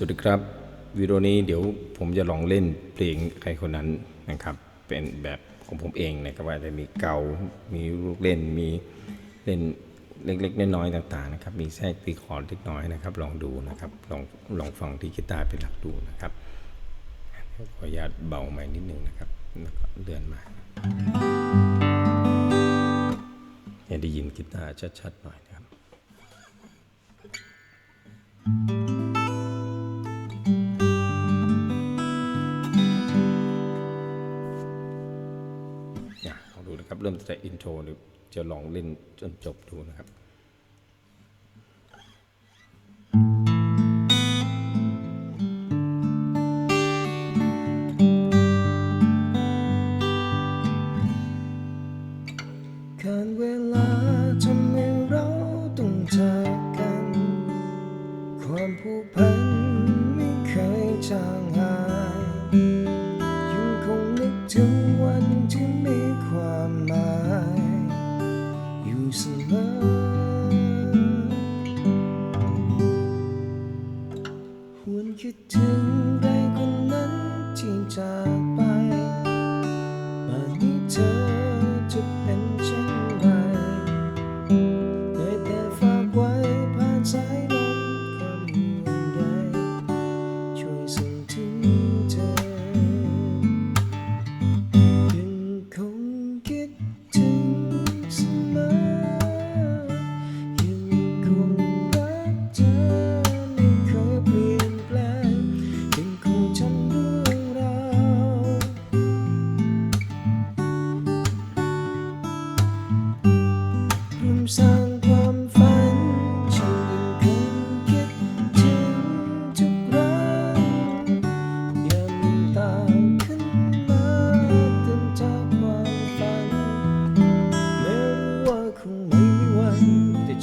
สวัสดีครับวิดีโอนี้เดี๋ยวผมจะลองเล่นเพลงใครคนนั้นนะครับ เป็นแบบของผมเองนะครับว่าจะมีเกา มีลูกเล่น มีเล่นเล็กๆน้อยๆต่างๆนะครับ มีแทรกตีคอร์ดเล็กน้อยนะครับ ลองดูนะครับ ลองลองฟังที่กีตาร์เป็นหลักดูนะครับ ขออนุญาตเบาใหม่นิดนึงนะครับแล้วก็เลื่อนมาให้ได้ยินกีตาร์ชัดๆหน่อยนะครับอะ เริ่มตั้งแต่อินโทรจะลองเล่นจนจบดูนะครับการเวลาทำให้เราต้องจากกัน ความผูกพันไม่เคยจาง อ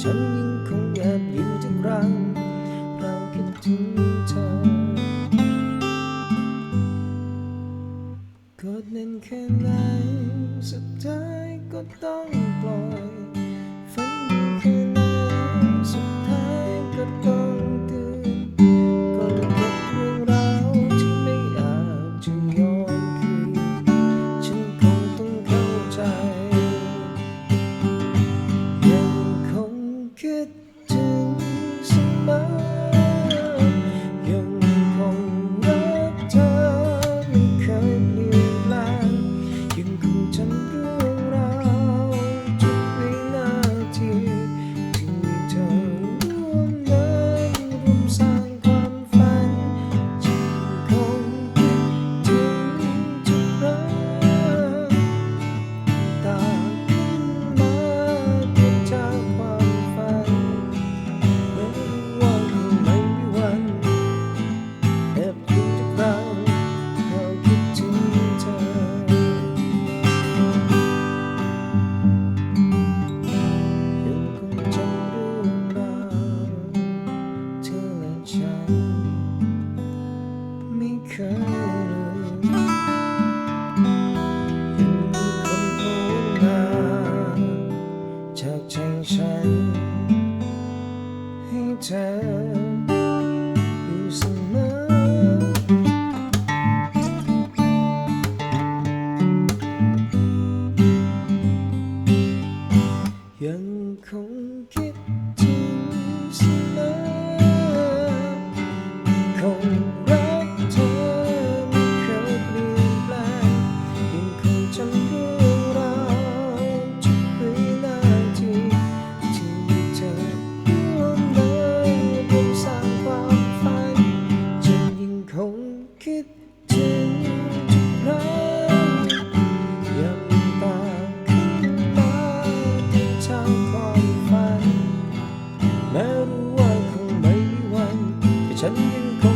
ฉันยังคงแอบยิ้มทุกครั้งเราคิดถึงเธอกดแน่นแค่ไหนสุดท้ายก็ต้อง คงรักเธอไม่เคยเปลี่ยนแปลงยังคงจำเรื่องราวทุกวินาทีที่มีเธอร่วมเดินร่วมสร้างความฝันฉันยังคงคิดถึงทุกครั้งยังตาขึ้นมาที่ทางความฝันแม้รู้ว่าคงไม่มีวันแต่ฉันยังคง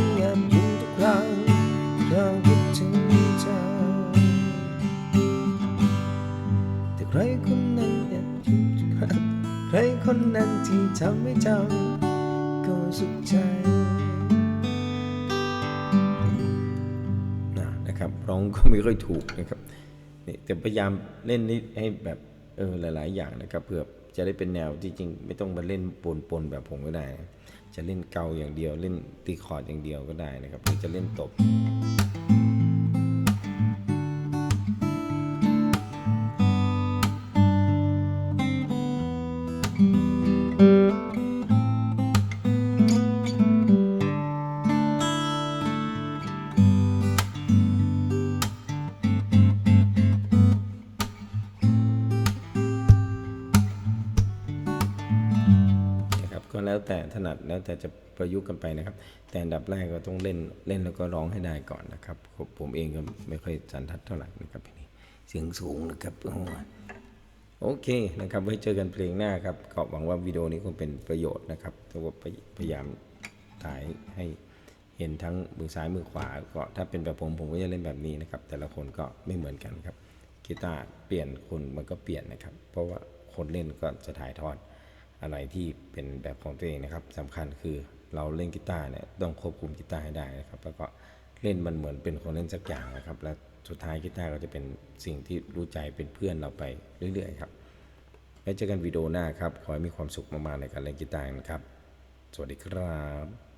ใครคนนั้นแอบยิ้มทุกครั้งใครคนนั้นที่ทำให้จำก็สุขใจนะนะครับร้องก็ไม่ค่อยถูกนะครับนี่แต่พยายามเล่นนี่ให้แบบเออหลาย ๆ อย่างนะครับเพื่อจะได้เป็นแนวที่จริงไม่ต้องมาเล่นปนๆแบบผมก็ได้นะจะเล่นเกาอย่างเดียวเล่นตีคอร์ดอย่างเดียวก็ได้นะครับหรือจะเล่นตบ ก็แล้วแต่ถนัดแล้วแต่จะประยุกต์กันไปนะครับ แต่อันดับแรกก็ต้องเล่นเล่นแล้วก็ร้องให้ได้ก่อนนะครับ ผมเองก็ไม่ค่อยสันทัดเท่าไหร่นะครับทีนี้เสียงสูงนะครับโอเคนะครับไว้เจอกันเพลงหน้าครับก็หวังว่าวิดีโอนี้คงเป็นประโยชน์นะครับแต่ว่าพยพยายามถ่ายให้เห็นทั้งมือซ้ายมือขวาก็ถ้าเป็นแบบผมผมก็จะเล่นแบบนี้นะครับ แต่ละคนก็ไม่เหมือนกันครับกีตาร์เปลี่ยนคนมันก็เปลี่ยนนะครับ เพราะว่าคนเล่นก็จะถ่ายทอด อะไรที่เป็นแบบของตัวเองนะครับสำคัญคือเราเล่นกีตาร์เนี่ยต้องควบคุมกีตาร์ให้ได้นะครับ แล้วก็เล่นมันเหมือนเป็นคนเล่นสักอย่างนะครับ และสุดท้ายกีตาร์ก็จะเป็นสิ่งที่รู้ใจเป็นเพื่อนเราไปเรื่อยๆครับไว้เจอกันวิดีโอหน้าครับ ขอให้มีความสุขมากๆในการเล่นกีตาร์นะครับ สวัสดีครับ